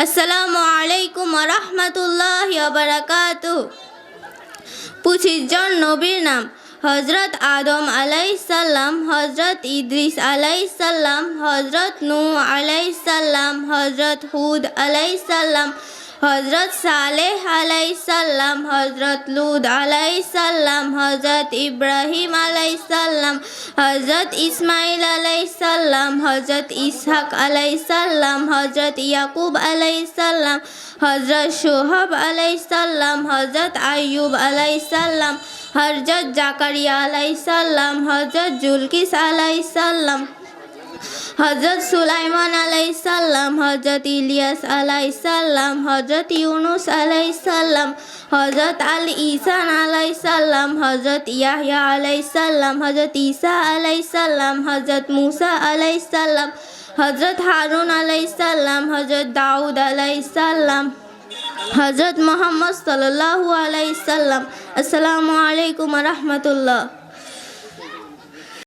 আসসালামু আলাইকুম রহমতুল্লাহ বারাকাত জন নবীর নাম হজরত আদম আলাইসাল্লাম হজরত ইদ্রিস আলাইসাল্লাম হজরত নূ আলাইসাল্লাম হজরত হুদ আলাইসাল্লাম হজরত সালেহ আলাইসাল্লাম হজরত লুদ আলাইসাল্লাম হজরত ইব্রাহিম আলাইসাল্লাম হজরত ইসমাইল আলাইসাল্লাম হজরত ইসহাক আলাইসাল্লাম হজরত ইয়াকুব আলাইসাল্লাম হজরত সোহব আলাইসাল্লাম হজরত আইয়ুব আলাইসাল্লাম হজরত জাকারিয়া আলাইসাল্লাম হজরত জুলকিস আলাইসাল্লাম হজরত সুলাইমান আলাইসাল্লাম হজরত ইলিয়াস আলাইসাল্লাম হজরত ইউনুস আলাইসাল্লাম হজরত আল ইসান আলাইসাল্লাম হজরত ইয়াহিয়া আলাইসাল্লাম হজরত ঈসা আলাইসাল্লাম হজরত মুসা আলাইসাল্লাম হজরত হারুন আলাইসাল্লাম হজরত দাউদ আলাইসাল্লাম হজরত মোহাম্মদ সাল্লাল্লাহু আলাইসাল্লাম আসসালামু আলাইকুম রহমতুল্লাহ।